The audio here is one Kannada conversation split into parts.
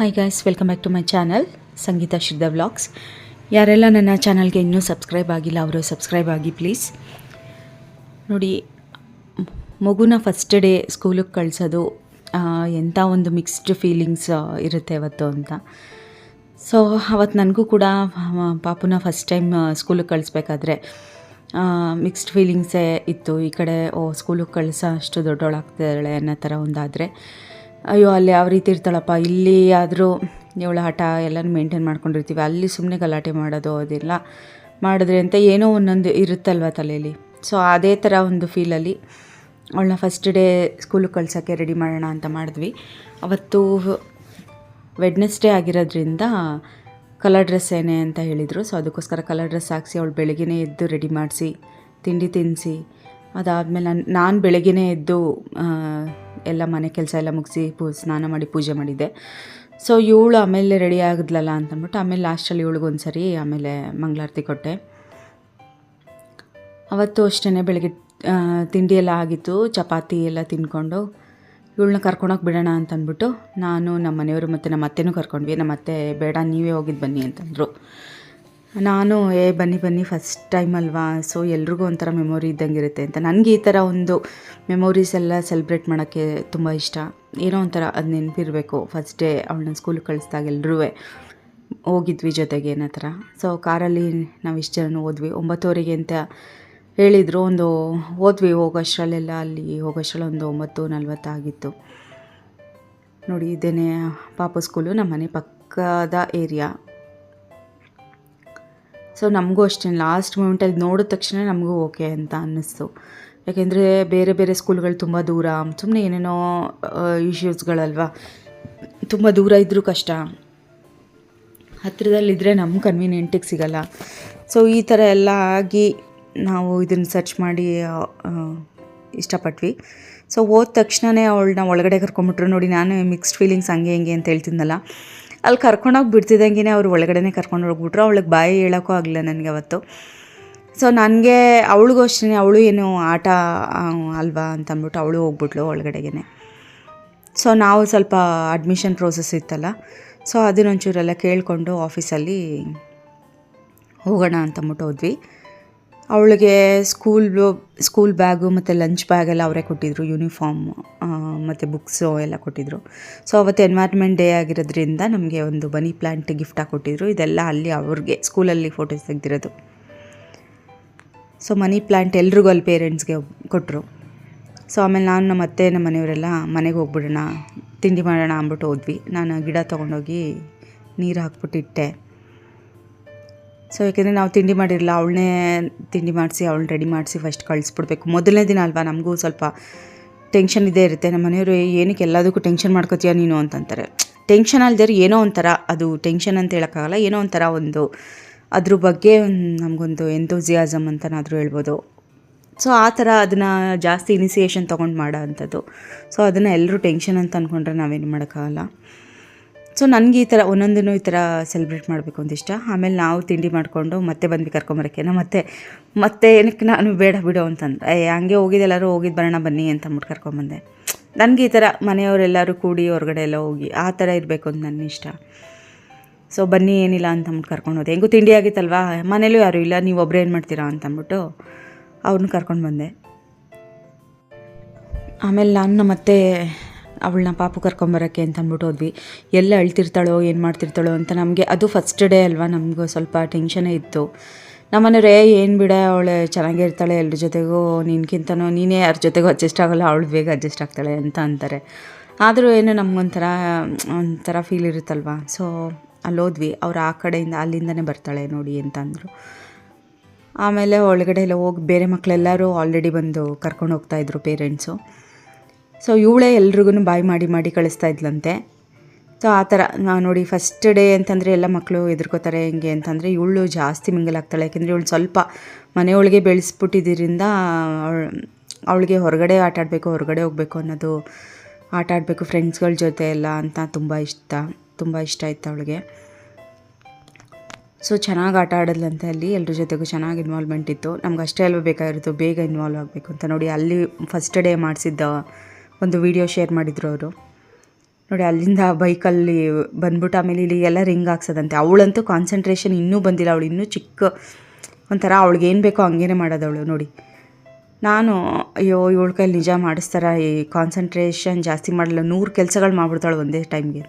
Hi guys welcome back to my channel Sangeetha Shuddha vlogs ಯಾರೆಲ್ಲ ನನ್ನ ಚಾನಲ್ಗೆ ಇನ್ನೂ ಸಬ್ಸ್ಕ್ರೈಬ್ ಆಗಿಲ್ಲ, ಅವರು ಸಬ್ಸ್ಕ್ರೈಬ್ ಆಗಿ ಪ್ಲೀಸ್ ನೋಡಿ, ಮಗುನ ಫಸ್ಟ್ ಡೇ ಸ್ಕೂಲಿಗೆ ಕಳಿಸೋದು ಎಂಥ ಒಂದು ಮಿಕ್ಸ್ಡ್ ಫೀಲಿಂಗ್ಸ್ ಇರುತ್ತೆ ಅವತ್ತು ಅಂತ. ಸೊ ಅವತ್ತು ನನಗೂ ಕೂಡ ಪಾಪುನ ಫಸ್ಟ್ ಟೈಮ್ ಸ್ಕೂಲಿಗೆ ಕಳಿಸ್ಬೇಕಾದ್ರೆ ಮಿಕ್ಸ್ಡ್ ಫೀಲಿಂಗ್ಸೇ ಇತ್ತು. ಈ ಕಡೆ, ಓ ಸ್ಕೂಲಿಗೆ ಕಳಿಸೋ ಅಷ್ಟು ದೊಡ್ಡವಳಾಗ್ತಾಳೆ ಅನ್ನೋ ಥರ ಒಂದಾದರೆ ಅಯ್ಯೋ, ಅಲ್ಲಿ ಯಾವ ರೀತಿ ಇರ್ತಾಳಪ್ಪ? ಇಲ್ಲಿ ಆದರೂ ಇವಳ ಹಠ ಎಲ್ಲನೂ ಮೇಂಟೈನ್ ಮಾಡ್ಕೊಂಡಿರ್ತೀವಿ. ಅಲ್ಲಿ ಸುಮ್ಮನೆ ಗಲಾಟೆ ಮಾಡೋದು ಅದೆಲ್ಲ. ಮಾಡಿದ್ರೆ ಅಂತ ಏನೋ ಒಂದೊಂದು ಇರುತ್ತಲ್ವ ತಲೆಯಲ್ಲಿ ಸೊ ಅದೇ ಥರ ಒಂದು ಫೀಲಲ್ಲಿ ಅವಳನ್ನ ಫಸ್ಟ್ ಡೇ ಸ್ಕೂಲಿಗೆ ಕಳ್ಸೋಕ್ಕೆ ರೆಡಿ ಮಾಡೋಣ ಅಂತ ಮಾಡಿದ್ವಿ. ಅವತ್ತು ವೆಡ್ನೆಸ್ಡೇ ಆಗಿರೋದ್ರಿಂದ ಕಲರ್ ಡ್ರೆಸ್ ಏನೇ ಅಂತ ಹೇಳಿದರು. ಸೊ ಅದಕ್ಕೋಸ್ಕರ ಕಲರ್ ಡ್ರೆಸ್ ಹಾಕ್ಸಿ, ಅವಳು ಬೆಳಗ್ಗೆನೇ ಎದ್ದು ರೆಡಿ ಮಾಡಿಸಿ, ತಿಂಡಿ ತಿನ್ನಿಸಿ ಅದಾದಮೇಲೆ ನಾನು ನಾನು ಬೆಳಗ್ಗೆನೇ ಎದ್ದು ಎಲ್ಲ ಮನೆ ಕೆಲಸ ಎಲ್ಲ ಮುಗಿಸಿ ಪೂ ಸ್ನಾನ ಮಾಡಿ ಪೂಜೆ ಮಾಡಿದ್ದೆ. ಸೊ ಇವಳು ಆಮೇಲೆ ರೆಡಿ ಆಗಿದ್ಲಲ್ಲ ಅಂತಂದ್ಬಿಟ್ಟು, ಆಮೇಲೆ ಲಾಸ್ಟಲ್ಲಿ ಇವಳಿಗೊಂದು ಸರಿ ಆಮೇಲೆ ಮಂಗಳಾರತಿ ಕೊಟ್ಟೆ. ಅವತ್ತು ಅಷ್ಟೇ ಬೆಳಗ್ಗೆ ತಿಂಡಿ ಎಲ್ಲ ಆಗಿತ್ತು, ಚಪಾತಿ ಎಲ್ಲ ತಿಂದ್ಕೊಂಡು ಇವಳನ್ನ ಕರ್ಕೊಂಡೋಗಿ ಬಿಡೋಣ ಅಂತಂದ್ಬಿಟ್ಟು, ನಾನು ನಮ್ಮ ಮನೆಯವರು ಮತ್ತು ನಮ್ಮ ಅತ್ತೆನೂ ಕರ್ಕೊಂಡ್ವಿ. ನಮ್ಮ ಅತ್ತೆ, ಬೇಡ, ನೀವೇ ಹೋಗಿದ್ದು ಬನ್ನಿ ಅಂತಂದರು. ನಾನು, ಏ, ಬನ್ನಿ ಬನ್ನಿ ಫಸ್ಟ್ ಟೈಮ್ ಅಲ್ವಾ? ಸೊ ಎಲ್ರಿಗೂ ಒಂಥರ ಮೆಮೊರಿ ಇದ್ದಂಗೆ ಇರುತ್ತೆ ಅಂತ. ನನಗೆ ಈ ಥರ ಒಂದು ಮೆಮೊರೀಸ್ ಎಲ್ಲ ಸೆಲೆಬ್ರೇಟ್ ಮಾಡೋಕ್ಕೆ ತುಂಬ ಇಷ್ಟ. ಏನೋ ಒಂಥರ ಅದು ನೆನಪಿರಬೇಕು. ಫಸ್ಟ್ ಡೇ ಅವಳನ್ನ ಸ್ಕೂಲಿಗೆ ಕಳಿಸ್ದಾಗ ಎಲ್ಲರೂ ಹೋಗಿದ್ವಿ ಜೊತೆಗೆ ಏನೋ ಥರ. ಸೊ ಕಾರಲ್ಲಿ ನಾವು ಇಷ್ಟು ಜನ ಹೋದ್ವಿ. ಒಂಬತ್ತುವರೆಗೆ ಅಂತ ಹೇಳಿದರು. ಒಂದು ಹೋದ್ವಿ. ಹೋಗೋಷ್ಟರಲ್ಲೆಲ್ಲ ಅಲ್ಲಿ ಹೋಗೋಷ್ಟರಲ್ಲಿ ಒಂದು ಒಂಬತ್ತು ನಲ್ವತ್ತಾಗಿತ್ತು ನೋಡಿ, ಇದೇನೆ ಪಾಪ ಸ್ಕೂಲು ನಮ್ಮ ಮನೆ ಪಕ್ಕದ ಏರಿಯಾ ಸೊ ನಮಗೂ ಅಷ್ಟೇ ಲಾಸ್ಟ್ ಮೂಮೆಂಟಲ್ಲಿ ನೋಡಿದ ತಕ್ಷಣ ನಮಗೂ ಓಕೆ ಅಂತ ಅನ್ನಿಸ್ತು. ಯಾಕೆಂದರೆ ಬೇರೆ ಬೇರೆ ಸ್ಕೂಲ್ಗಳು ತುಂಬ ದೂರ ಸುಮ್ಮನೆ ಏನೇನೋ ಇಶ್ಯೂಸ್ಗಳಲ್ವಾ ತುಂಬ ದೂರ ಇದ್ದರೂ ಕಷ್ಟ. ಹತ್ತಿರದಲ್ಲಿದ್ದರೆ ನಮ್ಮ ಕನ್ವೀನಿಯೆಂಟಿಗೆ ಸಿಗಲ್ಲ. ಸೊ ಈ ಥರ ಎಲ್ಲ ಆಗಿ ನಾವು ಇದನ್ನು ಸರ್ಚ್ ಮಾಡಿ ಇಷ್ಟಪಟ್ವಿ. ಸೊ ಹೋದ ತಕ್ಷಣವೇ ಅವಳನ್ನ ಒಳಗಡೆ ಕರ್ಕೊಂಬಿಟ್ರು ನೋಡಿ, ನಾನು ಮಿಕ್ಸ್ಡ್ ಫೀಲಿಂಗ್ಸ್ ಹಂಗೆ ಹಿಂಗೆ ಅಂತ ಹೇಳ್ತಿದ್ನಲ್ಲ. ಅಲ್ಲಿ ಕರ್ಕೊಂಡೋಗಿ ಬಿಡ್ತಿದ್ದಂಗೆ ಅವ್ರು ಒಳಗಡೆನೇ ಕರ್ಕೊಂಡು ಹೋಗ್ಬಿಟ್ರು. ಅವಳಿಗೆ ಬಾಯಿ ಹೇಳೋಕ್ಕೂ ಆಗಲಿಲ್ಲ ನನಗೆ ಅವತ್ತು. ಸೊ ನನಗೆ ಅವಳಿಗೂ ಅಷ್ಟೇ ಅವಳು ಏನು ಆಟ ಅಲ್ವಾ ಅಂತ ಅಂದ್ಬಿಟ್ಟು ಅವಳು ಹೋಗ್ಬಿಟ್ಲು ಒಳಗಡೆಗೆ ಸೊ ನಾವು ಸ್ವಲ್ಪ ಅಡ್ಮಿಷನ್ ಪ್ರೋಸೆಸ್ ಇತ್ತಲ್ಲ. ಸೊ ಅದನ್ನೊಂಚೂರೆಲ್ಲ ಕೇಳಿಕೊಂಡು ಆಫೀಸಲ್ಲಿ ಹೋಗೋಣ ಅಂತಂದ್ಬಿಟ್ಟು ಹೋದ್ವಿ. ಅವಳಿಗೆ ಸ್ಕೂಲ್ ಸ್ಕೂಲ್ ಬ್ಯಾಗು ಮತ್ತು ಲಂಚ್ ಬ್ಯಾಗ್ ಎಲ್ಲ ಅವರೇ ಕೊಟ್ಟಿದ್ರು ಯೂನಿಫಾರ್ಮ್ ಮತ್ತು ಬುಕ್ಸು ಎಲ್ಲ ಕೊಟ್ಟಿದ್ರು. ಸೊ ಅವತ್ತು ಎನ್ವೈರ್ಮೆಂಟ್ ಡೇ ಆಗಿರೋದ್ರಿಂದ ನಮಗೆ ಒಂದು ಬನಿ ಪ್ಲ್ಯಾಂಟ್ ಗಿಫ್ಟಾಗಿ ಕೊಟ್ಟಿದ್ರು. ಇದೆಲ್ಲ ಅಲ್ಲಿ ಅವ್ರಿಗೆ ಸ್ಕೂಲಲ್ಲಿ ಫೋಟೋಸ್ ತೆಗೆದಿರೋದು. ಸೊ ಮನಿ ಪ್ಲ್ಯಾಂಟ್ ಎಲ್ರಿಗೂ ಅಲ್ಲಿ ಪೇರೆಂಟ್ಸ್ಗೆ ಕೊಟ್ಟರು ಸೊ ಆಮೇಲೆ ನಾನು ನಮ್ಮ ಅತ್ತೆ ನಮ್ಮ ಮನೆಯವರೆಲ್ಲ ಮನೆಗೆ ಹೋಗ್ಬಿಡೋಣ, ತಿಂಡಿ ಮಾಡೋಣ ಅಂದ್ಬಿಟ್ಟು ಹೋದ್ವಿ. ನಾನು ಗಿಡ ತೊಗೊಂಡೋಗಿ ನೀರು ಹಾಕ್ಬಿಟ್ಟು ಇಟ್ಟೆ. ಸೊ ಯಾಕೆಂದರೆ ನಾವು ತಿಂಡಿ ಮಾಡಿರಲ್ಲ, ಅವಳನ್ನೇ ತಿಂಡಿ ಮಾಡಿಸಿ, ಅವಳನ್ನ ರೆಡಿ ಮಾಡಿಸಿ ಫಸ್ಟ್ ಕಳಿಸ್ಬಿಡ್ಬೇಕು. ಮೊದಲನೇ ದಿನ ಅಲ್ವಾ, ನಮಗೂ ಸ್ವಲ್ಪ ಟೆನ್ಷನ್ ಇದೇ ಇರುತ್ತೆ. ನಮ್ಮ ಮನೆಯವರು ಏನಕ್ಕೆ ಎಲ್ಲದಕ್ಕೂ ಟೆನ್ಷನ್ ಮಾಡ್ಕೋತೀಯ ನೀನು? ಅಂತಂತಾರೆ ಟೆನ್ಷನ್ ಅಲ್ದೇರು ಏನೋ ಒಂಥರ, ಅದು ಟೆನ್ಷನ್ ಅಂತ ಹೇಳೋಕ್ಕಾಗಲ್ಲ, ಏನೋ ಒಂಥರ ಒಂದು ಅದ್ರ ಬಗ್ಗೆ ನಮಗೊಂದು ಎಂಥೂಸಿಯಾಸಮ್ ಅಂತನಾದರೂ ಹೇಳ್ಬೋದು. ಸೊ ಆ ಥರ ಅದನ್ನು ಜಾಸ್ತಿ ಇನಿಸಿಯೇಷನ್ ತೊಗೊಂಡು ಮಾಡೋ ಅಂಥದ್ದು. ಸೊ ಅದನ್ನು ಎಲ್ಲರೂ ಟೆನ್ಷನ್ ಅಂತ ಅಂದ್ಕೊಂಡ್ರೆ ನಾವೇನು ಮಾಡೋಕ್ಕಾಗಲ್ಲ. ಸೊ ನನಗೆ ಈ ಥರ ಒಂದೊಂದನ್ನು ಈ ಥರ ಸೆಲೆಬ್ರೇಟ್ ಮಾಡಬೇಕು ಅಂತ ಇಷ್ಟ ಆಮೇಲೆ ನಾವು ತಿಂಡಿ ಮಾಡಿಕೊಂಡು ಮತ್ತೆ ಬಂದ್ವಿ ಕರ್ಕೊಂಬರೋಕ್ಕೆ. ಮತ್ತೆ ಮತ್ತೆ ಏನಕ್ಕೆ ನಾನು ಬೇಡ ಬಿಡು ಅಂತಂದ್ರೆ ಏ, ಹಂಗೆ ಹೋಗಿದ್ದು, ಎಲ್ಲರೂ ಹೋಗಿದ್ದು ಬರೋಣ ಬನ್ನಿ ಅಂತ ಅಂದ್ಬಿಟ್ಟು ಕರ್ಕೊಂಬಂದೆ. ನನಗೆ ಈ ಥರ ಮನೆಯವರೆಲ್ಲರೂ ಕೂಡಿ ಹೊರಗಡೆ ಎಲ್ಲ ಹೋಗಿ ಆ ಥರ ಇರಬೇಕು ಅಂತ ನನ್ನ ಇಷ್ಟ. ಸೊ ಬನ್ನಿ ಏನಿಲ್ಲ ಅಂತ ಅಂದ್ಬಿಟ್ಟು ಕರ್ಕೊಂಡು ಹೋದೆ. ಹೆಂಗೂ ತಿಂಡಿ ಆಗಿತ್ತಲ್ವಾ? ಮನೇಲೂ ಯಾರೂ ಇಲ್ಲ, ನೀವು ಒಬ್ಬರು ಏನು ಮಾಡ್ತೀರಾ ಅಂತ ಅಂದ್ಬಿಟ್ಟು ಅವ್ರನ್ನ ಕರ್ಕೊಂಡು ಬಂದೆ. ಆಮೇಲೆ ನಾನು ಮತ್ತೆ ಅವಳನ್ನ ಪಾಪು ಕರ್ಕೊಂಬರೋಕ್ಕೆ ಅಂತ ಅಂದ್ಬಿಟ್ಟು ಹೋದ್ವಿ. ಎಲ್ಲ ಅಳ್ತಿರ್ತಾಳೋ, ಏನು ಮಾಡ್ತಿರ್ತಾಳೋ ಅಂತ ನಮಗೆ ಅದು ಫಸ್ಟ್ ಡೇ ಅಲ್ವಾ? ನಮಗೂ ಸ್ವಲ್ಪ ಟೆನ್ಷನೇ ಇತ್ತು. ನಮ್ಮನೆಯವ್ರೇ, ಏನು ಬಿಡ, ಅವಳು ಚೆನ್ನಾಗೇ ಇರ್ತಾಳೆ ಎಲ್ಲರ ಜೊತೆಗೂ ನಿನ್ಗಿಂತನೂ ನೀನೇ ಯಾರ ಜೊತೆಗೂ ಅಡ್ಜಸ್ಟ್ ಆಗೋಲ್ಲ, ಅವಳು ಬೇಗ ಅಡ್ಜಸ್ಟ್ ಆಗ್ತಾಳೆ ಅಂತ ಅಂತಾರೆ. ಆದರೂ ಏನು ನಮಗೊಂಥರ, ಒಂಥರ ಫೀಲ್ ಇರುತ್ತಲ್ವ? ಸೊ ಅಲ್ಲಿ ಹೋದ್ವಿ. ಅವ್ರು ಆ ಕಡೆಯಿಂದ ಅಲ್ಲಿಂದನೇ ಬರ್ತಾಳೆ ನೋಡಿ ಅಂತ ಅಂದರು. ಆಮೇಲೆ ಒಳಗಡೆ ಎಲ್ಲ ಹೋಗಿ ಬೇರೆ ಮಕ್ಕಳೆಲ್ಲರೂ ಆಲ್ರೆಡಿ ಬಂದು ಕರ್ಕೊಂಡು ಹೋಗ್ತಾಯಿದ್ರು ಪೇರೆಂಟ್ಸು ಸೊ ಇವಳೇ ಎಲ್ರಿಗೂ ಬಾಯ್ ಮಾಡಿ ಮಾಡಿ ಕಳಿಸ್ತಾ ಇದ್ಲಂತೆ. ಸೊ ಆ ಥರ ನಾವು ನೋಡಿ ಫಸ್ಟ್ ಡೇ ಅಂತಂದರೆ ಎಲ್ಲ ಮಕ್ಕಳು ಎದುರ್ಕೋತಾರೆ ಹೆಂಗೆ ಅಂತಂದರೆ ಇವಳು ಜಾಸ್ತಿ ಮಿಂಗಲ್ ಆಗ್ತಾಳೆ. ಯಾಕೆಂದರೆ ಇವಳು ಸ್ವಲ್ಪ ಮನೆಯೊಳಗೆ ಬೆಳೆಸ್ಬಿಟ್ಟಿದ್ದರಿಂದ ಅವಳಿಗೆ ಹೊರಗಡೆ ಆಟ ಆಡಬೇಕು, ಹೊರಗಡೆ ಹೋಗಬೇಕು ಅನ್ನೋದು ಆಟ ಆಡಬೇಕು ಫ್ರೆಂಡ್ಸ್ಗಳ ಜೊತೆ ಎಲ್ಲ ಅಂತ ತುಂಬ ಇಷ್ಟ ತುಂಬ ಇಷ್ಟ ಆಯ್ತು ಅವಳಿಗೆ. ಸೊ ಚೆನ್ನಾಗಿ ಆಟ ಆಡೋದ್ಲಂತೆ ಅಲ್ಲಿ. ಎಲ್ಲರ ಜೊತೆಗೂ ಚೆನ್ನಾಗಿ ಇನ್ವಾಲ್ವ್ಮೆಂಟ್ ಇತ್ತು. ನಮ್ಗೆ ಅಷ್ಟೇ ಅಲ್ವ ಬೇಕಾಗಿರೋದು, ಬೇಗ ಇನ್ವಾಲ್ವ್ ಆಗಬೇಕು ಅಂತ ನೋಡಿ ಅಲ್ಲಿ ಫಸ್ಟ್ ಡೇ ಮಾಡಿಸಿದ್ದ ಒಂದು ವಿಡಿಯೋ ಶೇರ್ ಮಾಡಿದ್ರು ಅವರು. ನೋಡಿ, ಅಲ್ಲಿಂದ ಬೈಕಲ್ಲಿ ಬಂದ್ಬಿಟ್ಟು ಆಮೇಲೆ ಇಲ್ಲಿ ಎಲ್ಲ ರಿಂಗ್ ಹಾಕ್ಸೋದಂತೆ. ಅವಳಂತೂ ಕಾನ್ಸಂಟ್ರೇಷನ್ ಇನ್ನೂ ಬಂದಿಲ್ಲ. ಅವಳು ಇನ್ನೂ ಚಿಕ್ಕ ಒಂಥರ ಅವಳಿಗೆ ಏನು ಬೇಕೋ ಹಂಗೇನೆ ಮಾಡೋದವಳು ನೋಡಿ. ನಾನು, ಅಯ್ಯೋ, ಇವಳ ಕೈಲಿ ನಿಜ ಮಾಡಿಸ್ತಾರ, ಈ ಕಾನ್ಸಂಟ್ರೇಷನ್ ಜಾಸ್ತಿ ಮಾಡಲ್ಲ, ನೂರು ಕೆಲಸಗಳು ಮಾಡ್ಬಿಡ್ತಾಳು ಒಂದೇ ಟೈಮ್ಗೆ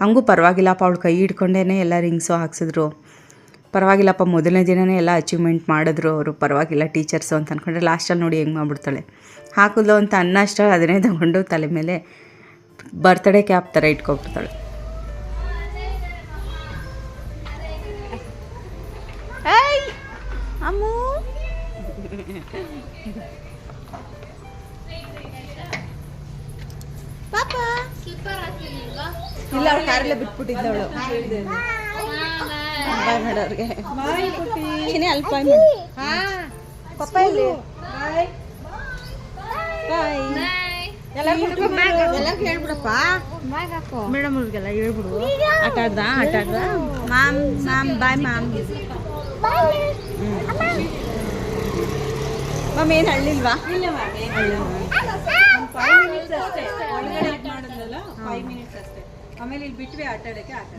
ಹಂಗೂ ಪರವಾಗಿಲ್ಲಪ್ಪ, ಅವಳು ಕೈ ಹಿಡ್ಕೊಂಡೇ ಎಲ್ಲ ರಿಂಗ್ಸು ಹಾಕ್ಸಿದ್ರು. ಪರವಾಗಿಲ್ಲಪ್ಪ, ಮೊದಲನೇ ದಿನವೇ ಎಲ್ಲ ಅಚೀವ್ಮೆಂಟ್ ಮಾಡಿದ್ರು ಅವರು. ಪರವಾಗಿಲ್ಲ ಟೀಚರ್ಸು ಅಂತ ಅಂದ್ಕೊಂಡ್ರೆ ಲಾಸ್ಟಲ್ಲಿ ನೋಡಿ ಹೆಂಗೆ ಮಾಡ್ಬಿಡ್ತಾಳೆ. ಹಾಕಿದ್ಲು ಅಂತ ಅನ್ನ ಅಷ್ಟ ಅದನ್ನೇ ತಗೊಂಡು ತಲೆ ಮೇಲೆ ಬರ್ತ್ಡೇ ಕ್ಯಾಪ್ ಥರ ಇಟ್ಕೊಬಿಡ್ತಾಳೆ. ಅಮ್ಮು. ಇಲ್ಲ ಅವ್ರು ಕಾರಲ್ಲೇ ಬಿಟ್ಬಿಟ್ಟಿದ್ದವಳು. ಬಾಯ್ ಮಾಡೋರಿಗೆ. ಚಿನಿ ಅಲ್ಲಿ ಬಾಯ್ ಮಾಡು. ಪಪ್ಪ ಇಲ್ಲಿ ಬಾಯ್. ಹೇಳ್ಬಿಡಪ್ಪ ಮೇಡಮ್ ಅವ್ರಿಗೆಲ್ಲ ಹೇಳ್ಬಿಡು. ಆಟ ಆಡ್ದ? ಆಟ ಆಡ್ದ? Mom mom bye mom. Mom ಏನು ಹಳ್ಳಿಲ್ವಾ ಆಮೇಲೆ ಇಲ್ಲಿ ಬಿಟ್ವಿ ಆಟ ಆಡಕ್ಕೆ ಆಟ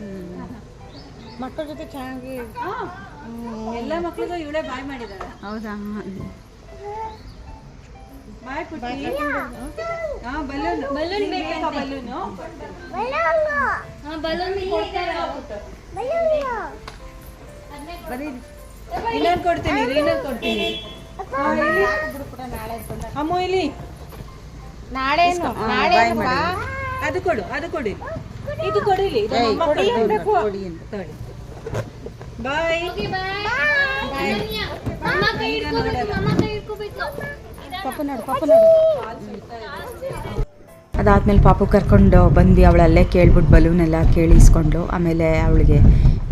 ಮಕ್ಕಳ ಜೊತೆ ಚೆನ್ನಾಗಿ ಎಲ್ಲ ಮಕ್ಕಳಿಗೂ ಇವಳೇ ಬಾಯ್ ಮಾಡಿದಾರೆ ಹೌದಾ? ಬಾಯ್ ಪುಟ್ಟಿ ಹಾ ಬಲೂನ್ ಬಲೂನ್ ಬೇಕಾ ಬಲೂನು ಇನ್ನೊಂದು ಕೊಡ್ತೀನಿ ಇರು, ಇನ್ನೊಂದು ಕೊಡ್ತೀನಿ ಹಾ, ಇಲ್ಲಿ. ಅಮ್ಮು ಇಲ್ಲಿ ನಾಳೆ ನಾಳೆ ಅದು ಕೊಡು ಅದು ಕೊಡಿ ಇದು ಕೊಡಿಲಿ ಇದು ಅಮ್ಮ ಕೊಡ್ಬೇಕು. ತಗೊಳ್ಳಿ. ಬಾಯ್ ಪಾಪ ನೋಡು ಪಾಪ ನೋಡು ಅದಾದ್ಮೇಲೆ ಪಾಪು ಕರ್ಕೊಂಡು ಬಂದು ಅವಳಲ್ಲೇ ಕೇಳ್ಬಿಟ್ಟು ಬಲೂನೆಲ್ಲ ಕೇಳಿಸ್ಕೊಂಡು ಆಮೇಲೆ ಅವಳಿಗೆ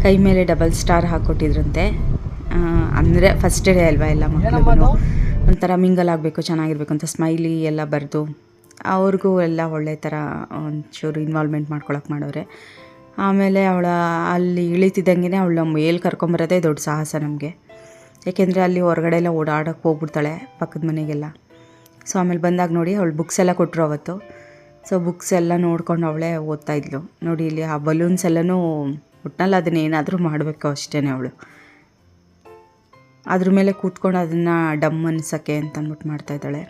ಕೈ ಮೇಲೆ ಡಬಲ್ ಸ್ಟಾರ್ ಹಾಕ್ಕೊಟ್ಟಿದ್ರಂತೆ. ಅಂದರೆ ಫಸ್ಟ್ ಡೇ ಅಲ್ವಾ ಎಲ್ಲ ಮಕ್ಕಳು ಒಂಥರ ಮಿಂಗಲ್ ಆಗಬೇಕು, ಚೆನ್ನಾಗಿರ್ಬೇಕು ಅಂತ ಸ್ಮೈಲಿ ಎಲ್ಲ ಬರೆದು ಅವ್ರಿಗೂ ಎಲ್ಲ ಒಳ್ಳೆ ಥರ ಒಂಚೂರು ಇನ್ವಾಲ್ವ್ಮೆಂಟ್ ಮಾಡ್ಕೊಳಕ್ಕೆ ಮಾಡೋರೆ. ಆಮೇಲೆ ಅವಳ ಅಲ್ಲಿ ಇಳಿತಿದ್ದಂಗೆ ಅವಳ ಮೇಲ್ ಕರ್ಕೊಂಬರೋದೇ ದೊಡ್ಡ ಸಾಹಸ ನಮಗೆ. ಏಕೆಂದರೆ ಅಲ್ಲಿ ಹೊರಗಡೆ ಎಲ್ಲ ಓಡಾಡೋಕ್ಕೆ ಹೋಗ್ಬಿಡ್ತಾಳೆ ಪಕ್ಕದ ಮನೆಗೆಲ್ಲ. ಸೊ ಆಮೇಲೆ ಬಂದಾಗ ನೋಡಿ ಅವಳು ಬುಕ್ಸ್ ಎಲ್ಲ ಕೊಟ್ಟರು ಅವತ್ತು. ಸೊ ಬುಕ್ಸ್ ಎಲ್ಲ ನೋಡ್ಕೊಂಡು ಅವಳೇ ಓದ್ತಾ ಇದ್ಲು. ನೋಡಿ ಇಲ್ಲಿ ಆ ಬಲೂನ್ಸ್ ಎಲ್ಲನೂ ಒಟ್ನಲ್ಲಿ ಅದನ್ನ ಏನಾದರೂ ಮಾಡಬೇಕು ಅಷ್ಟೇ ಅವಳು. ಅದ್ರ ಮೇಲೆ ಕೂತ್ಕೊಂಡು ಅದನ್ನು ಡಮ್ ಅನ್ಸೋಕ್ಕೆ ಅಂತ ಅಂದ್ಬಿಟ್ಟು ಮಾಡ್ತಾ ಇದ್ದಾಳೆ.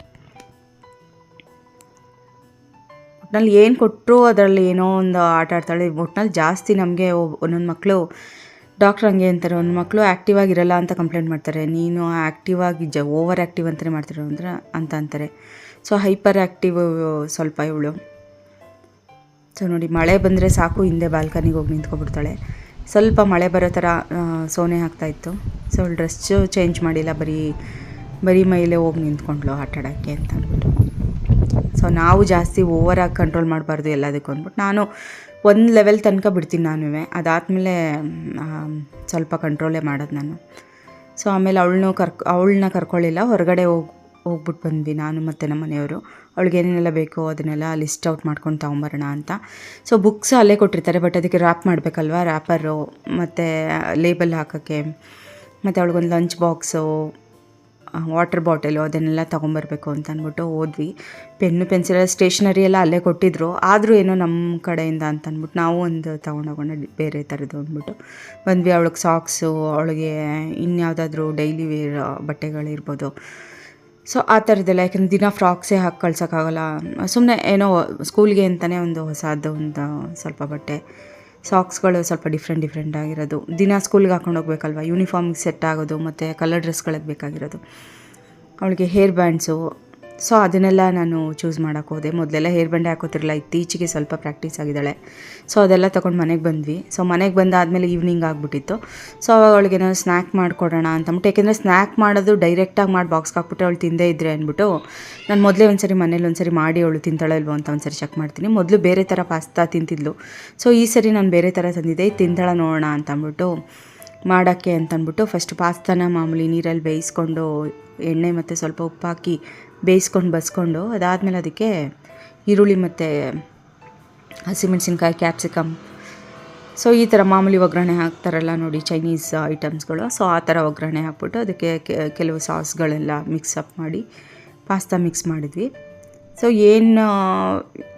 ಒಟ್ನಲ್ಲಿ ಏನು ಕೊಟ್ಟರು ಅದರಲ್ಲಿ ಏನೋ ಒಂದು ಆಟ ಆಡ್ತಾಳೆ. ಒಟ್ನಲ್ಲಿ ಜಾಸ್ತಿ ನಮಗೆ ಒಂದೊಂದು ಮಕ್ಕಳು ಡಾಕ್ಟ್ರ್ ಹಂಗೆ ಅಂತಾರೆ, ಒಂದು ಮಕ್ಕಳು ಆ್ಯಕ್ಟಿವ್ ಆಗಿರಲ್ಲ ಅಂತ ಕಂಪ್ಲೇಂಟ್ ಮಾಡ್ತಾರೆ. ನೀನು ಆ್ಯಕ್ಟಿವ್ ಆಗಿ ಜ ಓವರ್ ಆ್ಯಕ್ಟಿವ್ ಅಂತಲೇ ಮಾಡ್ತಿರೋ ಅಂದ್ರೆ ಅಂತ ಅಂತಾರೆ. ಸೊ ಹೈಪರ್ ಆ್ಯಕ್ಟಿವ್ ಸ್ವಲ್ಪ ಇವಳು. ಸೊ ನೋಡಿ, ಮಳೆ ಬಂದರೆ ಸಾಕು, ಹಿಂದೆ ಬಾಲ್ಕನಿಗೆ ಹೋಗಿ ನಿಂತ್ಕೊಬಿಡ್ತಾಳೆ. ಸ್ವಲ್ಪ ಮಳೆ ಬರೋ ಥರ ಸೋನೆ ಆಗ್ತಾಯಿತ್ತು ಸೊ ಅವಳು ಡ್ರೆಸ್ ಚೇಂಜ್ ಮಾಡಿಲ್ಲ, ಬರೀ ಬರೀ ಮೈಲೇ ಹೋಗಿ ನಿಂತ್ಕೊಂಡ್ಳು ಆಟಾಡೋಕ್ಕೆ ಅಂತ ಅಂದ್ಬಿಟ್ಟು. ಸೊ ನಾವು ಜಾಸ್ತಿ ಓವರಾಗಿ ಕಂಟ್ರೋಲ್ ಮಾಡಬಾರ್ದು ಎಲ್ಲದಕ್ಕೂ ಅಂದ್ಬಿಟ್ಟು, ನಾನು ಒಂದು ಲೆವೆಲ್ ತನಕ ಬಿಡ್ತೀನಿ ನಾನು ಅದಾದಮೇಲೆ ಸ್ವಲ್ಪ ಕಂಟ್ರೋಲೇ ಮಾಡೋದು ನಾನು. ಸೊ ಆಮೇಲೆ ಅವಳನ್ನೂ ಕರ್ಕ, ಅವಳನ್ನ ಕರ್ಕೊಳ್ಳಿಲ್ಲ. ಹೊರಗಡೆ ಹೋಗಿ ಹೋಗ್ಬಿಟ್ಟು ಬಂದ್ವಿ ನಾನು ಮತ್ತು ನಮ್ಮ ಮನೆಯವರು. ಅವಳಿಗೆ ಏನೇನೆಲ್ಲ ಬೇಕೋ ಅದನ್ನೆಲ್ಲ ಲಿಸ್ಟ್ ಔಟ್ ಮಾಡ್ಕೊಂಡು ತೊಗೊಂಬರೋಣ ಅಂತ. ಸೊ ಬುಕ್ಸ್ ಅಲ್ಲೇ ಕೊಟ್ಟಿರ್ತಾರೆ ಬಟ್ ಅದಕ್ಕೆ ರ್ಯಾಪ್ ಮಾಡಬೇಕಲ್ವ? ರ್ಯಾಪರು ಮತ್ತು ಲೇಬಲ್ ಹಾಕೋಕ್ಕೆ. ಮತ್ತು ಅವಳಿಗೊಂದು ಲಂಚ್ ಬಾಕ್ಸು ವಾಟರ್ ಬಾಟಲು ಅದನ್ನೆಲ್ಲ ತೊಗೊಂಬರ್ಬೇಕು ಅಂತ ಅಂದ್ಬಿಟ್ಟು ಹೋದ್ವಿ. ಪೆನ್ನು, ಪೆನ್ಸಿಲ್ ಸ್ಟೇಷ್ನರಿ ಎಲ್ಲ ಅಲ್ಲೇ ಕೊಟ್ಟಿದ್ರು. ಆದರೂ ಏನೋ ನಮ್ಮ ಕಡೆಯಿಂದ ಅಂತ ಅಂದ್ಬಿಟ್ಟು ನಾವು ಒಂದು ತೊಗೊಂಡೋಗೋಣ ಬೇರೆ ಥರದ್ದು ಅಂದ್ಬಿಟ್ಟು. ಬಂದ್ವಿ ಅವಳಿಗೆ ಸಾಕ್ಸು, ಅವಳಿಗೆ ಇನ್ಯಾವುದಾದ್ರೂ ಡೈಲಿ ವೇರ್ ಬಟ್ಟೆಗಳಿರ್ಬೋದು. ಸೊ, ಆ ಥರದ್ದೆಲ್ಲ, ಯಾಕಂದ್ರೆ ದಿನ ಫ್ರಾಕ್ಸೇ ಹಾಕಿ ಕಳ್ಸೋಕ್ಕಾಗಲ್ಲ. ಸುಮ್ಮನೆ ಏನೋ ಸ್ಕೂಲ್ಗೆ ಅಂತಲೇ ಒಂದು ಹೊಸದು ಒಂದು ಸ್ವಲ್ಪ ಬಟ್ಟೆ. ಸಾಕ್ಸ್ಗಳು ಸ್ವಲ್ಪ ಡಿಫ್ರೆಂಟ್ ಡಿಫ್ರೆಂಟ್ ಆಗಿರೋದು. ದಿನ ಸ್ಕೂಲ್ಗೆ ಹಾಕೊಂಡು ಹೋಗ್ಬೇಕಲ್ವ? ಯೂನಿಫಾರ್ಮಿಗೆ ಸೆಟ್ ಆಗೋದು, ಮತ್ತು ಕಲರ್ ಡ್ರೆಸ್ಗಳಿಗೆ ಬೇಕಾಗಿರೋದು. ಅವಳಿಗೆ ಹೇರ್ ಬ್ಯಾಂಡ್ಸು ಸೊ ಅದನ್ನೆಲ್ಲ ನಾನು ಚೂಸ್ ಮಾಡೋಕ್ಕೆ ಹೋದೆ. ಮೊದಲೆಲ್ಲ ಹೇರ್ ಬಂಡೆ ಹಾಕೋತಿರಲ್ಲ ಇತ್ತೀಚೆಗೆ ಸ್ವಲ್ಪ ಪ್ರಾಕ್ಟೀಸ್ ಆಗಿದ್ದಾಳೆ. ಸೊ ಅದೆಲ್ಲ ತೊಗೊಂಡು ಮನೆಗೆ ಬಂದ್ವಿ. ಸೊ ಮನೆಗೆ ಬಂದಾದಮೇಲೆ ಈವ್ನಿಂಗ್ ಆಗಿಬಿಟ್ಟಿತ್ತು. ಸೊ ಅವಾಗ ಅವಳಿಗೆ ನಾನು ಸ್ನ್ಯಾಕ್ ಮಾಡಿಕೊಡೋಣ ಅಂತಂದ್ಬಿಟ್ಟು ಯಾಕೆಂದರೆ ಸ್ನ್ಯಾಕ್ ಮಾಡೋದು ಡೈರೆಕ್ಟಾಗಿ ಮಾಡಿ ಬಾಕ್ಸ್ಗೆ ಹಾಕ್ಬಿಟ್ಟು ಅವಳು ತಿಂದೇ ಇದ್ರೆ ಅಂದ್ಬಿಟ್ಟು, ನಾನು ಮೊದಲೇ ಒಂದ್ಸರಿ ಮನೇಲಿ ಒಂದ್ಸರಿ ಮಾಡಿ ಅವಳು ತಿಂತಾಳ ಇಲ್ವೋ ಅಂತ ಒಂದ್ಸರಿ ಚೆಕ್ ಮಾಡ್ತೀನಿ. ಮೊದಲು ಬೇರೆ ಥರ ಪಾಸ್ತಾ ತಿಂತಿದ್ಲು. ಸೊ ಈ ಸರಿ ನಾನು ಬೇರೆ ಥರ ತಂದಿದ್ದೆ. ತಿಂತಾಳ ನೋಡೋಣ ಅಂತ ಅಂದ್ಬಿಟ್ಟು ಮಾಡೋಕ್ಕೆ ಅಂತಂದ್ಬಿಟ್ಟು ಫಸ್ಟ್ ಪಾಸ್ತಾನ ಮಾಮೂಲಿ ನೀರಲ್ಲಿ ಬೇಯಿಸ್ಕೊಂಡು ಎಣ್ಣೆ ಮತ್ತು ಸ್ವಲ್ಪ ಉಪ್ಪು ಹಾಕಿ ಬೇಯಿಸ್ಕೊಂಡು ಬಸ್ಕೊಂಡು ಅದಾದಮೇಲೆ ಅದಕ್ಕೆ ಈರುಳ್ಳಿ ಮತ್ತು ಹಸಿಮೆಣಸಿನ್ಕಾಯಿ ಕ್ಯಾಪ್ಸಿಕಮ್ ಸೊ ಈ ಥರ ಮಾಮೂಲಿ ಒಗ್ಗರಣೆ ಹಾಕ್ತಾರಲ್ಲ ನೋಡಿ ಚೈನೀಸ್ ಐಟಮ್ಸ್ಗಳು ಸೊ ಆ ಥರ ಒಗ್ಗರಣೆ ಹಾಕ್ಬಿಟ್ಟು ಅದಕ್ಕೆ ಕೆಲವು ಸಾಸ್ಗಳೆಲ್ಲ ಅಪ್ ಮಾಡಿ ಪಾಸ್ತಾ ಮಿಕ್ಸ್ ಮಾಡಿದ್ವಿ. ಸೊ ಏನು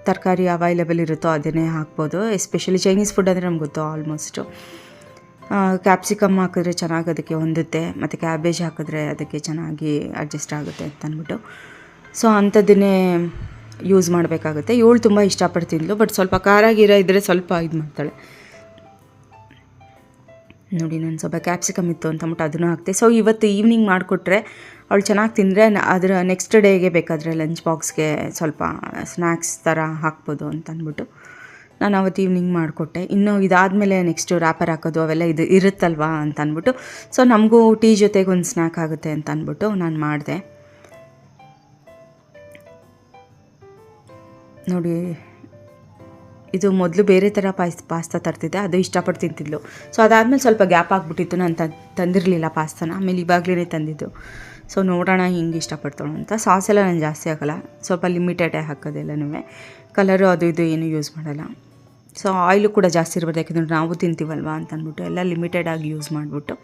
ತರಕಾರಿ ಅವೈಲೇಬಲ್ ಇರುತ್ತೋ ಅದನ್ನೇ ಹಾಕ್ಬೋದು. ಎಸ್ಪೆಷಲಿ ಚೈನೀಸ್ ಫುಡ್ ಅಂದರೆ ನಮ್ಗೆ ಗೊತ್ತು ಆಲ್ಮೋಸ್ಟು ಕ್ಯಾಪ್ಸಿಕಮ್ ಹಾಕಿದ್ರೆ ಚೆನ್ನಾಗಿ ಅದಕ್ಕೆ ಹೊಂದುತ್ತೆ, ಮತ್ತು ಕ್ಯಾಬೇಜ್ ಹಾಕಿದ್ರೆ ಅದಕ್ಕೆ ಚೆನ್ನಾಗಿ ಅಡ್ಜಸ್ಟ್ ಆಗುತ್ತೆ ಅಂತ ಅಂದ್ಬಿಟ್ಟು ಸೊ ಅಂಥದ್ದನ್ನೇ ಯೂಸ್ ಮಾಡಬೇಕಾಗುತ್ತೆ. ಇವಳು ತುಂಬ ಇಷ್ಟಪಡ್ತಿದ್ಲು ಬಟ್ ಸ್ವಲ್ಪ ಖಾರ ಗೀರ ಇದ್ದರೆ ಸ್ವಲ್ಪ ಇದು ಮಾಡ್ತಾಳೆ. ನೋಡಿ, ನಾನು ಸ್ವಲ್ಪ ಕ್ಯಾಪ್ಸಿಕಮ್ ಇತ್ತು ಅಂತ ಅಂದ್ಬಿಟ್ಟು ಅದನ್ನು ಹಾಕ್ತೆ. ಸೊ ಇವತ್ತು ಈವ್ನಿಂಗ್ ಮಾಡಿಕೊಟ್ರೆ ಅವಳು ಚೆನ್ನಾಗಿ ತಿಂದರೆ ಅದರ ನೆಕ್ಸ್ಟ್ ಡೇಗೆ ಬೇಕಾದರೆ ಲಂಚ್ ಬಾಕ್ಸ್ಗೆ ಸ್ವಲ್ಪ ಸ್ನ್ಯಾಕ್ಸ್ ಥರ ಹಾಕ್ಬೋದು ಅಂತ ಅಂದ್ಬಿಟ್ಟು ನಾನು ಅವತ್ತು ಈವ್ನಿಂಗ್ ಮಾಡಿಕೊಟ್ಟೆ. ಇನ್ನು ಇದಾದಮೇಲೆ ನೆಕ್ಸ್ಟು ರ್ಯಾಪರ್ ಹಾಕೋದು ಅವೆಲ್ಲ ಇದು ಇರುತ್ತಲ್ವಾ ಅಂತ ಅಂದ್ಬಿಟ್ಟು. ಸೊ ನಮಗೂ ಟೀ ಜೊತೆಗೆ ಒಂದು ಸ್ನ್ಯಾಕ್ ಆಗುತ್ತೆ ಅಂತ ಅಂದ್ಬಿಟ್ಟು ನಾನು ಮಾಡಿದೆ. ನೋಡಿ, ಇದು ಮೊದಲು ಬೇರೆ ಥರ ಪಾಯ್ಸ್, ಪಾಸ್ತಾ ತರ್ತಿದ್ದೆ. ಅದು ಇಷ್ಟಪಟ್ಟು ತಿಂತಿದ್ಲು. ಸೊ ಅದಾದಮೇಲೆ ಸ್ವಲ್ಪ ಗ್ಯಾಪ್ ಆಗಿಬಿಟ್ಟಿತ್ತು. ನಾನು ತಂದಿರಲಿಲ್ಲ ಪಾಸ್ತಾನ. ಆಮೇಲೆ ಇವಾಗಲೇ ತಂದಿದ್ದು. ಸೊ ನೋಡೋಣ ಹಿಂಗೆ ಇಷ್ಟಪಡ್ತಾಳು ಅಂತ. ಸಾಸ್ ಎಲ್ಲ ನಾನು ಜಾಸ್ತಿ ಹಾಕೋಲ್ಲ. ಸ್ವಲ್ಪ ಲಿಮಿಟೆಡೇ ಹಾಕೋದೆಲ್ಲನೂ ಕಲರು ಅದು ಇದು ಏನು ಯೂಸ್ ಮಾಡಲ್ಲ. ಸೊ ಆಯಿಲು ಕೂಡ ಜಾಸ್ತಿ ಇರಬಾರ್ದು ಯಾಕೆಂದರೆ ನಾವು ತಿಂತೀವಲ್ವ ಅಂತ ಅಂದ್ಬಿಟ್ಟು, ಎಲ್ಲ ಲಿಮಿಟೆಡಾಗಿ ಯೂಸ್ ಮಾಡಿಬಿಟ್ಟು,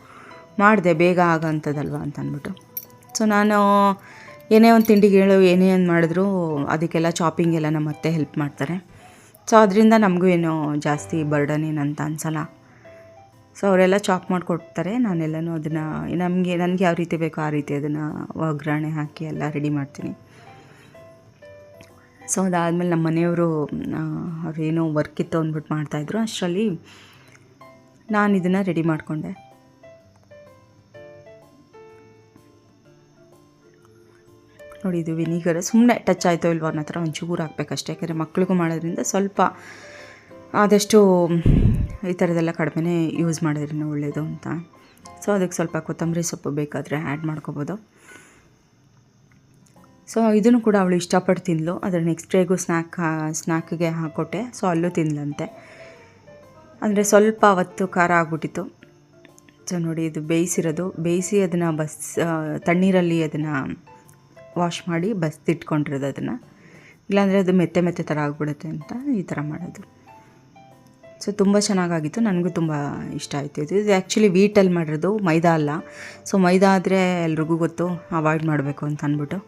ಮಾಡಿದೆ, ಬೇಗ ಆಗೋಂಥದ್ದಲ್ವ ಅಂತ ಅಂದ್ಬಿಟ್ಟು. ಸೊ ನಾನು ಏನೇ ಒಂದು ತಿಂಡಿಗೆ ಹೇಳು ಏನೇ ಒಂದು ಮಾಡಿದ್ರು ಅದಕ್ಕೆಲ್ಲ ಚಾಪಿಂಗ್ ಎಲ್ಲ ನಮ್ಮ ಅತ್ತೆ ಹೆಲ್ಪ್ ಮಾಡ್ತಾರೆ. ಸೊ ಅದರಿಂದ ನಮಗೂ ಏನೋ ಜಾಸ್ತಿ ಬರ್ಡನ್ ಏನಂತ ಅನ್ಸಲ್ಲ. ಸೊ ಅವರೆಲ್ಲ ಚಾಪ್ ಮಾಡಿಕೊಡ್ತಾರೆ, ನಾನೆಲ್ಲನೂ ಅದನ್ನು, ನಮಗೆ, ನನಗೆ ಯಾವ ರೀತಿ ಬೇಕೋ ಆ ರೀತಿ ಅದನ್ನು ಒಗ್ಗರಣೆ ಹಾಕಿ ಎಲ್ಲ ರೆಡಿ ಮಾಡ್ತೀನಿ. ಸೊ ಅದಾದಮೇಲೆ ನಮ್ಮ ಮನೆಯವರು ಅವ್ರೇನೋ ವರ್ಕ್ ಇತ್ತು ಅಂದ್ಬಿಟ್ಟು ಮಾಡ್ತಾಯಿದ್ರು. ಅಷ್ಟರಲ್ಲಿ ನಾನು ಇದನ್ನು ರೆಡಿ ಮಾಡಿಕೊಂಡೆ. ನೋಡಿ, ಇದು ವಿನಿಗರ್ ಸುಮ್ಮನೆ ಟಚ್ ಆಯಿತು ಇಲ್ವೋ ಅನ್ನೋ ಥರ ಒಂಚೂರು ಹಾಕ್ಬೇಕಷ್ಟೇ. ಯಾಕೆಂದರೆ ಮಕ್ಳಿಗೂ ಮಾಡೋದ್ರಿಂದ ಸ್ವಲ್ಪ ಆದಷ್ಟು, ಈ ಥರದ್ದೆಲ್ಲ ಕಡಿಮೆನೇ ಯೂಸ್ ಮಾಡೋದ್ರಿಂದ ಒಳ್ಳೆಯದು ಅಂತ. ಸೊ ಅದಕ್ಕೆ ಸ್ವಲ್ಪ ಕೊತ್ತಂಬರಿ ಸೊಪ್ಪು ಬೇಕಾದರೆ ಆ್ಯಡ್ ಮಾಡ್ಕೋಬೋದು. ಸೊ ಇದನ್ನು ಕೂಡ ಅವಳು ಇಷ್ಟಪಟ್ಟು ತಿಂದಳು ಅದರ ನೆಕ್ಸ್ಟ್ ಡೇಗೂ ಸ್ನ್ಯಾಕ್ ಸ್ನ್ಯಾಕ್ಗೆ ಹಾಕ್ಕೊಟ್ಟೆ ಸೊ ಅಲ್ಲೂ ತಿಂದ್ಲಂತೆ ಅಂದರೆ ಸ್ವಲ್ಪ ಅವತ್ತು ಖಾರ ಆಗ್ಬಿಟ್ಟಿತ್ತು. ಸೊ ನೋಡಿ, ಇದು ಬೇಯಿಸಿರೋದು. ಬೇಯಿಸಿ ಅದನ್ನು ಬಸ್ ತಣ್ಣೀರಲ್ಲಿ ಅದನ್ನು ವಾಶ್ ಮಾಡಿ ಬಸ್ದಿಟ್ಕೊಂಡಿರೋದು ಅದನ್ನು. ಇಲ್ಲಾಂದರೆ ಅದು ಮೆತ್ತೆ ಮೆತ್ತೆ ಥರ ಆಗಿಬಿಡುತ್ತೆ ಅಂತ ಈ ಥರ ಮಾಡೋದು. ಸೊ ತುಂಬ ಚೆನ್ನಾಗಾಗಿತ್ತು. ನನಗೂ ತುಂಬ ಇಷ್ಟ ಆಯಿತು ಇದು. ಇದು ಆ್ಯಕ್ಚುಲಿ ವೀಟಲ್ಲಿ ಮಾಡಿರೋದು ಮೈದಾ ಅಲ್ಲ. ಸೊ ಮೈದಾ ಆದರೆ ಎಲ್ರಿಗೂ ಗೊತ್ತು. ಅವಾಯ್ಡ್ ಮಾಡಬೇಕು ಅಂತ ಅಂದ್ಬಿಟ್ಟು.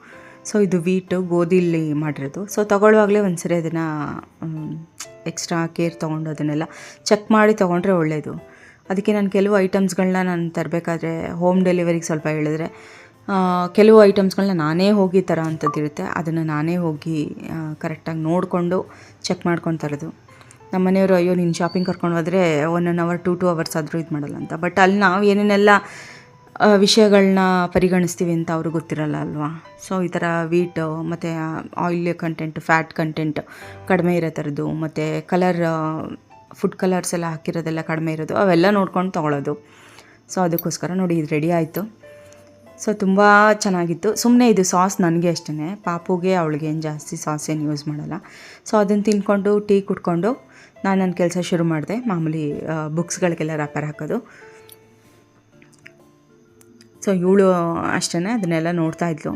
ಸೊ ಇದು ವೀಟು ಗೋಧಿಲಿ ಮಾಡಿರೋದು. ಸೊ ತಗೊಳ್ಳುವಾಗಲೇ ಒಂದು ಸರಿ ಅದನ್ನು ಎಕ್ಸ್ಟ್ರಾ ಕೇರ್ ತೊಗೊಂಡು ಅದನ್ನೆಲ್ಲ ಚೆಕ್ ಮಾಡಿ ತೊಗೊಂಡ್ರೆ ಒಳ್ಳೆಯದು ಅದಕ್ಕೆ ನಾನು ಕೆಲವು ಐಟಮ್ಸ್ಗಳನ್ನ ನಾನು ತರಬೇಕಾದ್ರೆ ಹೋಮ್ ಡೆಲಿವರಿಗೆ ಸ್ವಲ್ಪ ಹೇಳಿದ್ರೆ ಕೆಲವು ಐಟಮ್ಸ್ಗಳನ್ನ ನಾನೇ ಹೋಗಿ ಥರ ಅಂಥದ್ದಿರುತ್ತೆ ಅದನ್ನು ನಾನೇ ಹೋಗಿ ಕರೆಕ್ಟಾಗಿ ನೋಡಿಕೊಂಡು ಚೆಕ್ ಮಾಡ್ಕೊಂಡು ತರೋದು. ನಮ್ಮ ಮನೆಯವರು, ಅಯ್ಯೋ, ನೀನು ಶಾಪಿಂಗ್ ಕರ್ಕೊಂಡು ಹೋದರೆ one an hour two two hours ಆದರೂ ಇದು ಮಾಡಲ್ಲ ಅಂತ. ಬಟ್ ಅಲ್ಲಿ ನಾವು ಏನೇನೆಲ್ಲ ವಿಷಯಗಳನ್ನ ಪರಿಗಣಿಸ್ತೀವಿ ಅಂತ ಅವ್ರಿಗೆ ಗೊತ್ತಿರಲ್ಲ ಅಲ್ವಾ? ಸೊ ಈ ಥರ ವೀಟ್ ಮತ್ತು ಆಯಿಲ್ ಕಂಟೆಂಟ್ ಫ್ಯಾಟ್ ಕಂಟೆಂಟ್ ಕಡಿಮೆ ಇರೋ ಥರದ್ದು ಮತ್ತು ಕಲರ್ ಫುಡ್ ಕಲರ್ಸ್ ಎಲ್ಲ ಹಾಕಿರೋದೆಲ್ಲ ಕಡಿಮೆ ಇರೋದು, ಅವೆಲ್ಲ ನೋಡ್ಕೊಂಡು ತೊಗೊಳೋದು. ಸೊ ಅದಕ್ಕೋಸ್ಕರ ನೋಡಿ ಇದು ರೆಡಿ ಆಯಿತು. ಸೊ ತುಂಬ ಚೆನ್ನಾಗಿತ್ತು. ಸುಮ್ಮನೆ ಇದು ಸಾಸ್ ನನಗೆ ಅಷ್ಟೇ ಪಾಪುಗೆ, ಅವಳಿಗೆ ಏನು ಜಾಸ್ತಿ ಸಾಸ್ ಏನು ಯೂಸ್ ಮಾಡಲ್ಲ. ಸೊ ಅದನ್ನು ತಿನ್ಕೊಂಡು, ಟೀ ಕುಟ್ಕೊಂಡು ನಾನು ನನ್ನ ಕೆಲಸ ಶುರು ಮಾಡಿದೆ. ಮಾಮೂಲಿ ಬುಕ್ಸ್ಗಳಿಗೆಲ್ಲ ರ್ಯಾಪರ್ ಹಾಕೋದು. ಸೊ ಇವಳು ಅಷ್ಟೇ ಅದನ್ನೆಲ್ಲ ನೋಡ್ತಾ ಇದ್ಲು.